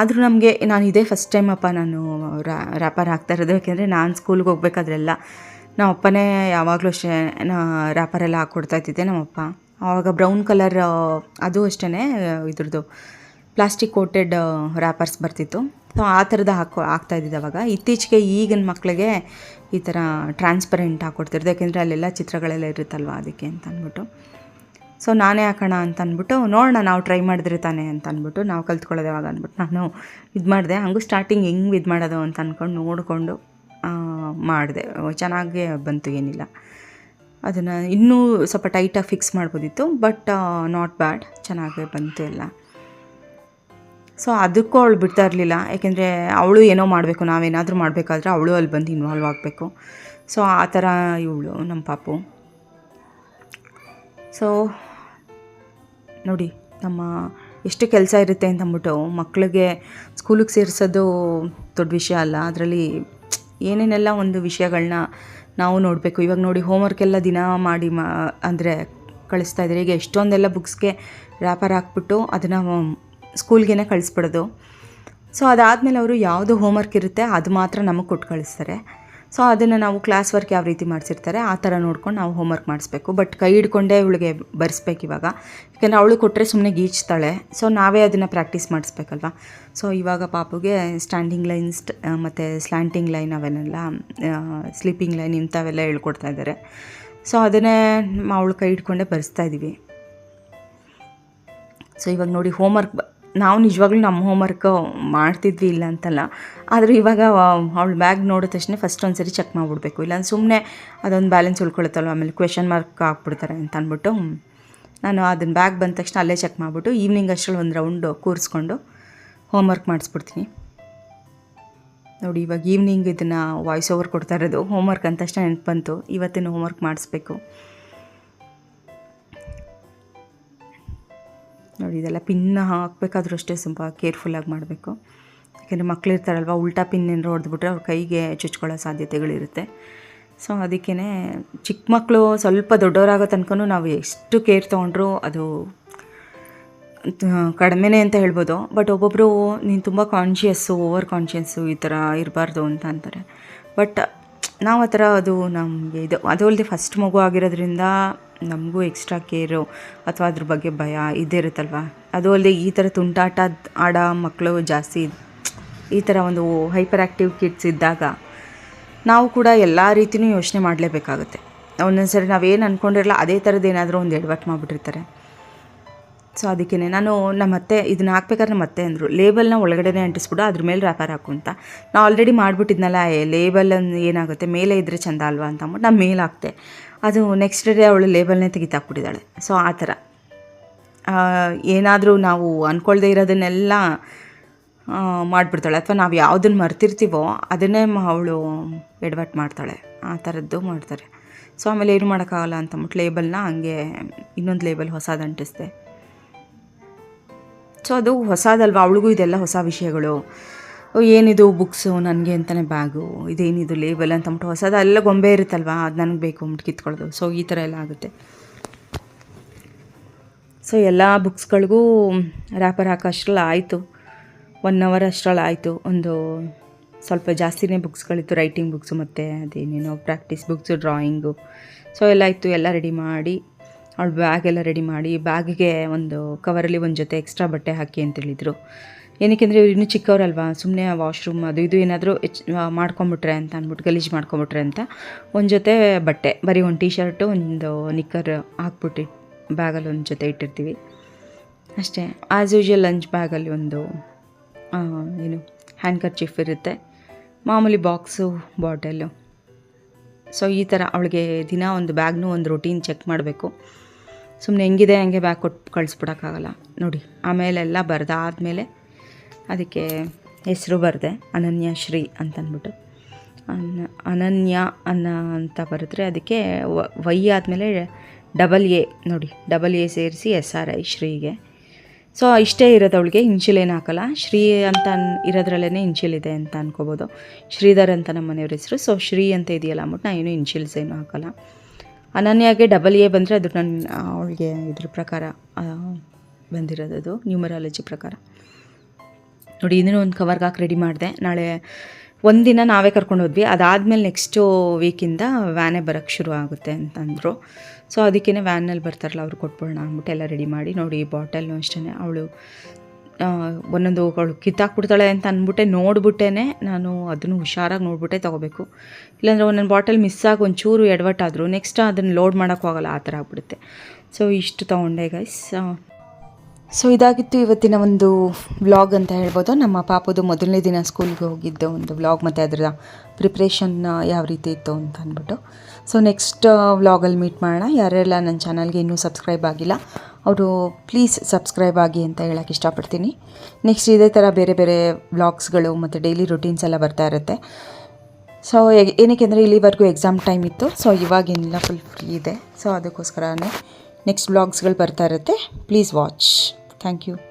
ಆದರೂ ನಮಗೆ ನಾನು ಇದೇ ಫಸ್ಟ್ ಟೈಮ್ ಅಪ್ಪ ನಾನು ರ್ಯಾಪರ್ ಹಾಕ್ತಾ ಇರೋದು. ಯಾಕೆಂದರೆ ನಾನು ಸ್ಕೂಲ್ಗೆ ಹೋಗ್ಬೇಕಾದ್ರೆಲ್ಲ ನಮ್ಮ ಅಪ್ಪನೇ ಯಾವಾಗಲೂ ಅಷ್ಟೇ ನಾ ರ್ಯಾಪರ್ ಎಲ್ಲ ಹಾಕ್ಕೊಡ್ತಾ ಇದ್ದಿದ್ದೆ ನಮ್ಮಪ್ಪ ಆವಾಗ ಬ್ರೌನ್ ಕಲರ್ ಅದು ಅಷ್ಟೇ ಇದ್ರದ್ದು ಪ್ಲಾಸ್ಟಿಕ್ ಕೋಟೆಡ್ ರ್ಯಾಪರ್ಸ್ ಬರ್ತಿತ್ತು. ಸೊ ಆ ಥರದ ಹಾಕೋ ಆಗ್ತಾ ಇದ್ದಿದ್ದು ಅವಾಗ. ಇತ್ತೀಚೆಗೆ ಈಗಿನ ಮಕ್ಕಳಿಗೆ ಈ ಥರ ಟ್ರಾನ್ಸ್ಪರೆಂಟ್ ಹಾಕ್ಕೊಡ್ತಿರೋದು ಯಾಕೆಂದರೆ ಅಲ್ಲೆಲ್ಲ ಚಿತ್ರಗಳೆಲ್ಲ ಇರುತ್ತಲ್ವ ಅದಕ್ಕೆ ಅಂತ ಅಂದ್ಬಿಟ್ಟು. ಸೊ ನಾನೇ ಹಾಕೋಣ ಅಂತ ಅಂದ್ಬಿಟ್ಟು ನೋಡೋಣ, ನಾವು ಟ್ರೈ ಮಾಡಿದ್ರೆ ತಾನೇ ಅಂತ ಅಂದ್ಬಿಟ್ಟು ನಾವು ಕಲ್ತ್ಕೊಳ್ಳೋದು ಯಾವಾಗ ಅಂದ್ಬಿಟ್ಟು ನಾನು ಇದು ಮಾಡಿದೆ. ಹಂಗೂ ಸ್ಟಾರ್ಟಿಂಗ್ ಹೆಂಗೆ ಇದು ಮಾಡೋದು ಅಂತ ಅಂದ್ಕೊಂಡು ನೋಡಿಕೊಂಡು ಮಾಡಿದೆ. ಚೆನ್ನಾಗೇ ಬಂತು ಏನಿಲ್ಲ. ಅದನ್ನು ಇನ್ನೂ ಸ್ವಲ್ಪ ಟೈಟಾಗಿ ಫಿಕ್ಸ್ ಮಾಡ್ಬೋದಿತ್ತು ಬಟ್ ನಾಟ್ ಬ್ಯಾಡ್ ಚೆನ್ನಾಗೇ ಬಂತು ಎಲ್ಲ. ಸೊ ಅದಕ್ಕೂ ಅವಳು ಬಿಡ್ತಾ ಇರಲಿಲ್ಲ. ಯಾಕೆಂದರೆ ಅವಳು ಏನೋ ಮಾಡಬೇಕು, ನಾವೇನಾದರೂ ಮಾಡಬೇಕಾದ್ರೆ ಅವಳು ಅಲ್ಲಿ ಬಂದು ಇನ್ವಾಲ್ವ್ ಆಗಬೇಕು. ಸೊ ಆ ಥರ ಇವಳು ನಮ್ಮ ಪಾಪು. ಸೊ ನೋಡಿ, ನಮ್ಮ ಎಷ್ಟು ಕೆಲಸ ಇರುತ್ತೆ ಅಂತ ಅಂದ್ಬಿಟ್ಟು ಮಕ್ಕಳಿಗೆ ಸ್ಕೂಲಿಗೆ ಸೇರಿಸೋದು ದೊಡ್ಡ ವಿಷಯ ಅಲ್ಲ. ಅದರಲ್ಲಿ ಏನೇನೆಲ್ಲ ಒಂದು ವಿಷಯಗಳನ್ನ ನಾವು ನೋಡಬೇಕು. ಇವಾಗ ನೋಡಿ ಹೋಮ್ವರ್ಕ್ ಎಲ್ಲ ದಿನ ಮಾಡಿ ಮಾ, ಅಂದರೆ ಕಳಿಸ್ತಾ ಇದ್ದಾರೆ. ಈಗ ಎಷ್ಟೊಂದೆಲ್ಲ ಬುಕ್ಸ್ಗೆ ರ್ಯಾಪರ್ ಹಾಕ್ಬಿಟ್ಟು ಅದನ್ನು ಸ್ಕೂಲ್ಗೇ ಕಳಿಸ್ಬಿಡೋದು. ಸೊ ಅದಾದಮೇಲೆ ಅವರು ಯಾವುದು ಹೋಮ್ವರ್ಕ್ ಇರುತ್ತೆ, ಅದು ಮಾತ್ರ ನಮಗೆ ಕೊಟ್ಟು ಕಳಿಸ್ತಾರೆ. ಸೊ ಅದನ್ನು ನಾವು ಕ್ಲಾಸ್ ವರ್ಕ್ ಯಾವ ರೀತಿ ಮಾಡಿಸಿರ್ತಾರೆ, ಆ ಥರ ನೋಡ್ಕೊಂಡು ನಾವು ಹೋಮ್ವರ್ಕ್ ಮಾಡಿಸ್ಬೇಕು. ಬಟ್ ಕೈ ಹಿಡ್ಕೊಂಡೇ ಇವಳಿಗೆ ಬರೆಸ್ಬೇಕು ಇವಾಗ. ಯಾಕೆಂದರೆ ಅವಳು ಕೊಟ್ಟರೆ ಸುಮ್ಮನೆ ಗೀಚ್ತಾಳೆ. ಸೊ ನಾವೇ ಅದನ್ನು ಪ್ರಾಕ್ಟೀಸ್ ಮಾಡಿಸ್ಬೇಕಲ್ವ? ಸೊ ಇವಾಗ ಪಾಪುಗೆ ಸ್ಟ್ಯಾಂಡಿಂಗ್ ಲೈನ್ಸ್ ಮತ್ತು ಸ್ಲ್ಯಾಂಟಿಂಗ್ ಲೈನ್ ಅವೆಲ್ಲ ಸ್ಲೀಪಿಂಗ್ ಲೈನ್ ಇಂಥವೆಲ್ಲ ಹೇಳ್ಕೊಡ್ತಾ ಇದ್ದಾರೆ. ಸೊ ಅದನ್ನೇ ಅವಳು ಕೈ ಹಿಡ್ಕೊಂಡೇ ಬರೆಸ್ತಾ ಇದ್ದೀವಿ ಸೊ ಇವಾಗ ನೋಡಿ ಹೋಮ್ವರ್ಕ್ ನಾವು ನಿಜವಾಗ್ಲೂ ನಮ್ಮ ಹೋಮ್ವರ್ಕ್ ಮಾಡ್ತಿದ್ವಿ ಇಲ್ಲ ಅಂತಲ್ಲ. ಆದರೂ ಇವಾಗ ಅವಳು ಬ್ಯಾಗ್ ನೋಡಿದ ತಕ್ಷಣ ಫಸ್ಟ್ ಒಂದು ಸರಿ ಚೆಕ್ ಮಾಡಿಬಿಡ್ಬೇಕು. ಇಲ್ಲಾಂದ್ರೆ ಸುಮ್ಮನೆ ಅದೊಂದು ಬ್ಯಾಲೆನ್ಸ್ ಉಳ್ಕೊಳುತ್ತಲ್ವ, ಆಮೇಲೆ ಕ್ವೆಶನ್ ಮಾರ್ಕ್ ಹಾಕ್ಬಿಡ್ತಾರೆ ಅಂತ ಅಂದ್ಬಿಟ್ಟು ನಾನು ಅದನ್ನ ಬ್ಯಾಗ್ ಬಂದ ತಕ್ಷಣ ಅಲ್ಲೇ ಚೆಕ್ ಮಾಡಿಬಿಟ್ಟು ಈವ್ನಿಂಗ್ ಅಷ್ಟರಲ್ಲಿ ಒಂದು ರೌಂಡು ಕೂರಿಸ್ಕೊಂಡು ಹೋಮ್ವರ್ಕ್ ಮಾಡಿಸ್ಬಿಡ್ತೀನಿ. ನೋಡಿ ಇವಾಗ ಈವ್ನಿಂಗ್ ಇದನ್ನು ವಾಯ್ಸ್ ಓವರ್ ಕೊಡ್ತಾ ಇರೋದು. ಹೋಮ್ವರ್ಕ್ ಅಂತ ತಕ್ಷಣ ನೆನಪು ಬಂತು. ಇವತ್ತಿನ ಹೋಮ್ವರ್ಕ್ ಮಾಡಿಸ್ಬೇಕು. ನೋಡಿ, ಇದೆಲ್ಲ ಪಿನ್ ಹಾಕಬೇಕಾದ್ರೂ ಅಷ್ಟೇ ಸ್ವಲ್ಪ ಕೇರ್ಫುಲ್ಲಾಗಿ ಮಾಡಬೇಕು. ಯಾಕೆಂದರೆ ಮಕ್ಳು ಇರ್ತಾರಲ್ವ, ಉಲ್ಟಾ ಪಿನ್ ಏನಾರು ಹೊಡೆದ್ಬಿಟ್ರೆ ಅವ್ರ ಕೈಗೆ ಚುಚ್ಕೊಳ್ಳೋ ಸಾಧ್ಯತೆಗಳಿರುತ್ತೆ. ಸೊ ಅದಕ್ಕೇ ಚಿಕ್ಕ ಮಕ್ಕಳು ಸ್ವಲ್ಪ ದೊಡ್ಡವರಾಗೋ ತನಕ ನಾವು ಎಷ್ಟು ಕೇರ್ ತೊಗೊಂಡ್ರೂ ಅದು ಕಡಿಮೆನೇ ಅಂತ ಹೇಳ್ಬೋದು. ಬಟ್ ಒಬ್ಬೊಬ್ಬರು ನೀನು ತುಂಬ ಕಾನ್ಷಿಯಸ್ಸು ಓವರ್ ಕಾನ್ಷಿಯಸ್ಸು ಈ ಥರ ಇರಬಾರ್ದು ಅಂತ ಅಂತಾರೆ. ಬಟ್ ನಾವು ಆ ಥರ ಅದು ನಮಗೆ ಇದು, ಅದು ಅಲ್ಲದೆ ಫಸ್ಟ್ ಮಗು ಆಗಿರೋದ್ರಿಂದ ನಮಗೂ ಎಕ್ಸ್ಟ್ರಾ ಕೇರು ಅಥವಾ ಅದ್ರ ಬಗ್ಗೆ ಭಯ ಇದೇ ಇರುತ್ತಲ್ವ? ಅದು ಅಲ್ಲದೆ ಈ ಥರ ತುಂಟಾಟ ಆಡೋ ಮಕ್ಕಳು ಜಾಸ್ತಿ ಈ ಥರ ಒಂದು ಹೈಪರ್ ಆ್ಯಕ್ಟಿವ್ ಕಿಡ್ಸ್ ಇದ್ದಾಗ ನಾವು ಕೂಡ ಎಲ್ಲ ರೀತಿಯೂ ಯೋಚನೆ ಮಾಡಲೇಬೇಕಾಗುತ್ತೆ. ಒಂದೊಂದು ಸರಿ ನಾವೇನು ಅಂದ್ಕೊಂಡಿರಲ್ಲ ಅದೇ ಥರದ್ದು ಏನಾದರೂ ಒಂದು ಎಡವಟ್ಟು ಮಾಡಿಬಿಟ್ಟಿರ್ತಾರೆ. ಸೊ ಅದಕ್ಕೇ ನಾನು ನಮ್ಮ ಅತ್ತೆ, ಇದನ್ನ ಹಾಕ್ಬೇಕಾದ್ರೆ ನಮ್ಮ ಅತ್ತೆ ಅಂದರು ಲೇಬಲ್ನ ಒಳಗಡೆನೇ ಅಂಟಿಸ್ಬಿಡು, ಅದ್ರ ಮೇಲೆ ರ್ಯಾಪರ್ ಹಾಕು ಅಂತ. ನಾನು ಆಲ್ರೆಡಿ ಮಾಡಿಬಿಟ್ಟಿದ್ನಲ್ಲ ಲೇಬಲ್ ಏನಾಗುತ್ತೆ, ಮೇಲೆ ಇದ್ದರೆ ಚಂದ ಅಲ್ವಾ ಅಂತ ಅಂದ್ಬಿಟ್ಟು ನಾನು ಮೇಲೆ ಹಾಕ್ತೆ ಅದು ನೆಕ್ಸ್ಟ್ ಡೇ ಅವಳು ಲೇಬಲ್ನೇ ತೆಗಿತಾಕ್ಬಿಟ್ಟಿದ್ದಾಳೆ. ಸೊ ಆ ಥರ. ಏನಾದರೂ ನಾವು ಅಂದ್ಕೊಳ್ದೇ ಇರೋದನ್ನೆಲ್ಲ ಮಾಡಿಬಿಡ್ತಾಳೆ. ಅಥವಾ ನಾವು ಯಾವುದನ್ನು ಮರ್ತಿರ್ತೀವೋ ಅದನ್ನೇ ಅವಳು ಎಡವಟ್ಟು ಮಾಡ್ತಾಳೆ. ಆ ಥರದ್ದು ಮಾಡ್ತಾರೆ. ಸೊ ಆಮೇಲೆ ಏನು ಮಾಡೋಕ್ಕಾಗಲ್ಲ ಅಂತಂದ್ಬಿಟ್ಟು ಲೇಬಲ್ನ ಹಂಗೆ ಇನ್ನೊಂದು ಲೇಬಲ್ ಹೊಸದು ಅಂಟಿಸ್ದೆ. ಸೊ ಅದು ಹೊಸದಲ್ವ? ಅವಳಿಗೂ ಇದೆಲ್ಲ ಹೊಸ ವಿಷಯಗಳು. ಏನಿದು ಬುಕ್ಸು ನನಗೆ ಅಂತಲೇ ಬ್ಯಾಗು ಇದೇನಿದು ಲೇಬಲ್ ಅಂತ ಅಂದ್ಬಿಟ್ಟು ಹೊಸದು ಎಲ್ಲ ಗೊಂಬೆ ಇರುತ್ತಲ್ವಾ? ಅದು ನನಗೆ ಬೇಕು ಅಂದ್ಬಿಟ್ಟು ಕಿತ್ಕೊಳ್ಳೋದು. ಸೊ ಈ ಥರ ಎಲ್ಲ ಆಗುತ್ತೆ. ಸೊ ಎಲ್ಲ ಬುಕ್ಸ್ಗಳಿಗೂ ರ್ಯಾಪರ್ ಹಾಕೋ ಅಷ್ಟರಲ್ಲಿ ಆಯಿತು. ಒನ್ ಅವರ್ ಅಷ್ಟರಲ್ಲಿ ಆಯಿತು. ಒಂದು ಸ್ವಲ್ಪ ಜಾಸ್ತಿನೇ ಬುಕ್ಸ್ಗಳಿತ್ತು ರೈಟಿಂಗ್ ಬುಕ್ಸು ಮತ್ತು ಅದೇನೇನೋ ಪ್ರಾಕ್ಟೀಸ್ ಬುಕ್ಸು ಡ್ರಾಯಿಂಗು ಸೊ ಎಲ್ಲ ಇತ್ತು ಎಲ್ಲ ರೆಡಿ ಮಾಡಿ, ಅವಳು ಬ್ಯಾಗೆಲ್ಲ ರೆಡಿ ಮಾಡಿ ಬ್ಯಾಗಿಗೆ ಒಂದು ಕವರಲ್ಲಿ ಒಂದು ಜೊತೆ ಎಕ್ಸ್ಟ್ರಾ ಬಟ್ಟೆ ಹಾಕಿ ಅಂತ ಹೇಳಿದರು. ಏನಕ್ಕೆ ಅಂದರೆ ಇವ್ರು ಇನ್ನೂ ಚಿಕ್ಕವರಲ್ವಾ ಸುಮ್ಮನೆ ವಾಶ್ರೂಮ್ ಅದು ಇದು ಏನಾದರೂ ಎಚ್ ಮಾಡ್ಕೊಂಬಿಟ್ರೆ ಅಂತ ಅಂದ್ಬಿಟ್ಟು ಗಲೀಜು ಮಾಡ್ಕೊಂಬಿಟ್ರೆ ಅಂತ. ಒಂದು ಜೊತೆ ಬಟ್ಟೆ, ಬರೀ ಒಂದು ಟೀ ಶರ್ಟು ಒಂದು ನಿಕ್ಕರ್ ಹಾಕ್ಬಿಟ್ಟು ಬ್ಯಾಗಲ್ಲಿ ಒಂದು ಜೊತೆ ಇಟ್ಟಿರ್ತೀವಿ. ಅಷ್ಟೇ ಆ್ಯಸ್ ಯೂಶ್ವಲ್ ಲಂಚ್ ಬ್ಯಾಗಲ್ಲಿ ಒಂದು ಏನು ಹ್ಯಾಂಡ್ ಕರ್ಚೀಫ್ ಇರುತ್ತೆ. ಮಾಮೂಲಿ ಬಾಕ್ಸು ಬಾಟಲು ಸೊ ಈ ಥರ ಅವಳಿಗೆ ದಿನ ಒಂದು ಬ್ಯಾಗ್ನು ಒಂದು ರೊಟೀನ್ ಚೆಕ್ ಮಾಡಬೇಕು. ಸುಮ್ಮನೆ ಹೆಂಗಿದೆ, ಹಂಗೆ ಬ್ಯಾಗ್ ಕೊಟ್ಟು ಕಳಿಸ್ಬಿಡೋಕ್ಕಾಗಲ್ಲ. ನೋಡಿ, ಆಮೇಲೆಲ್ಲ ಬರೆದಾದ್ಮೇಲೆ ಅದಕ್ಕೆ ಹೆಸರು ಬರೆದೆ ಅನನ್ಯ ಶ್ರೀ ಅಂತಂದ್ಬಿಟ್ಟು. ಅನ ಅನನ್ಯ ಅನ್ನ ಅಂತ ಬರೆದ್ರೆ ಅದಕ್ಕೆ ವ- ಆದಮೇಲೆ ಡಬಲ್ ಎ ನೋಡಿ, ಡಬಲ್ ಎ ಸೇರಿಸಿ ಎಸ್ ಆರ್ ಐ ಶ್ರೀಗೆ. ಸೊ, ಇಷ್ಟೇ ಇರೋದು ಅವಳಿಗೆ ಹಾಕಲ್ಲ. ಶ್ರೀ ಅಂತ ಅನ್- ಇರೋದ್ರಲ್ಲೇ ಇಂಚಿಲ್ ಇದೆ ಅಂತ ಅನ್ಕೋಬೋದು. ಶ್ರೀಧರ್ ಅಂತ ನಮ್ಮ ಮನೆಯವ್ರ ಹೆಸರು. ಸೊ, ಶ್ರೀ ಅಂತ ಇದೆಯಲ್ಲ ಅಂದ್ಬಿಟ್ಟು ನಾನು ಏನು ಇನ್ಶಿಲ್ಸ್ ಏನು ಹಾಕಲ್ಲ. ಅನನ್ಯಾಗೆ ಡಬಲ್ ಎ ಬಂದರೆ ಅದು ನನ್ನ ಅವಳಿಗೆ ಇದ್ರ ಪ್ರಕಾರ ಬಂದಿರೋದು ಅದು ನ್ಯೂಮರಾಲಜಿ ಪ್ರಕಾರ. ನೋಡಿ ಇದನ್ನು ಒಂದು ಕವರ್ಗೆ ಹಾಕಿ ರೆಡಿ ಮಾಡಿದೆ. ನಾಳೆ ಒಂದಿನ ನಾವೇ ಕರ್ಕೊಂಡು ಹೋದ್ವಿ. ಅದಾದಮೇಲೆ ನೆಕ್ಸ್ಟು ವೀಕಿಂದ ವ್ಯಾನೇ ಬರೋಕ್ಕೆ ಶುರು ಆಗುತ್ತೆ ಅಂತಂದರು ಸೊ ಅದಕ್ಕೇ ವ್ಯಾನಲ್ಲಿ ಬರ್ತಾರಲ್ಲ, ಅವ್ರು ಕೊಟ್ಬಿಡೋಣ ಅಂದ್ಬಿಟ್ಟು ಎಲ್ಲ ರೆಡಿ ಮಾಡಿ, ನೋಡಿ ಬಾಟಲ್ನು ಅಷ್ಟೇ ಅವಳು ಒಂದೊಂದು ಅವಳು ಕಿತ್ತಾಕ್ಬಿಡ್ತಾಳೆ ಅಂತ ಅಂದ್ಬಿಟ್ಟೆ. ನೋಡ್ಬಿಟ್ಟೇ ನಾನು ಅದನ್ನು ಹುಷಾರಾಗಿ ನೋಡ್ಬಿಟ್ಟೆ, ತೊಗೋಬೇಕು. ಇಲ್ಲಾಂದರೆ ಒಂದೊಂದು ಬಾಟಲ್ ಮಿಸ್ ಆಗಿ ಒಂಚೂರು ಎಡವಟ್ಟಾದರೂ ನೆಕ್ಸ್ಟ್ ಅದನ್ನು ಲೋಡ್ ಮಾಡೋಕ್ಕಾಗಲ್ಲ, ಆ ಥರ ಆಗ್ಬಿಡುತ್ತೆ. ಸೊ ಇಷ್ಟು ತೊಗೊಂಡೆ ಗೈಸ್ ಸೊ ಇದಾಗಿತ್ತು ಇವತ್ತಿನ ಒಂದು ವ್ಲಾಗ್ ಅಂತ ಹೇಳ್ಬೋದು. ನಮ್ಮ ಪಾಪದು ಮೊದಲನೇ ದಿನ ಸ್ಕೂಲ್ಗೆ ಹೋಗಿದ್ದ ಒಂದು ವ್ಲಾಗ್ ಮತ್ತು ಅದರ ಪ್ರಿಪ್ರೇಷನ್ ಯಾವ ರೀತಿ ಇತ್ತು ಅಂತ ಅಂದ್ಬಿಟ್ಟು. ಸೊ ನೆಕ್ಸ್ಟ್ ವ್ಲಾಗಲ್ಲಿ ಮೀಟ್ ಮಾಡೋಣ. ಯಾರೆಲ್ಲ ನನ್ನ ಚಾನಲ್ಗೆ ಇನ್ನೂ ಸಬ್ಸ್ಕ್ರೈಬ್ ಆಗಿಲ್ಲ, ಅವರು ಪ್ಲೀಸ್ ಸಬ್ಸ್ಕ್ರೈಬ್ ಆಗಿ ಅಂತ ಹೇಳೋಕ್ಕೆ ಇಷ್ಟಪಡ್ತೀನಿ. ನೆಕ್ಸ್ಟ್ ಇದೇ ಥರ ಬೇರೆ ಬೇರೆ ವ್ಲಾಗ್ಸ್ಗಳು ಮತ್ತು ಡೈಲಿ ರುಟೀನ್ಸ್ ಎಲ್ಲ ಬರ್ತಾ ಇರುತ್ತೆ. ಸೊ ಏನಕ್ಕೆ ಅಂದರೆ ಇಲ್ಲಿವರೆಗೂ ಎಕ್ಸಾಮ್ ಟೈಮ್ ಇತ್ತು. ಸೊ ಇವಾಗೇನಿಲ್ಲ ಫುಲ್ ಫ್ರೀ ಇದೆ. ಸೊ ಅದಕ್ಕೋಸ್ಕರನೇ ನೆಕ್ಸ್ಟ್ ವ್ಲಾಗ್ಸ್ಗಳು ಬರ್ತಾ ಇರುತ್ತೆ. Please watch Thank you.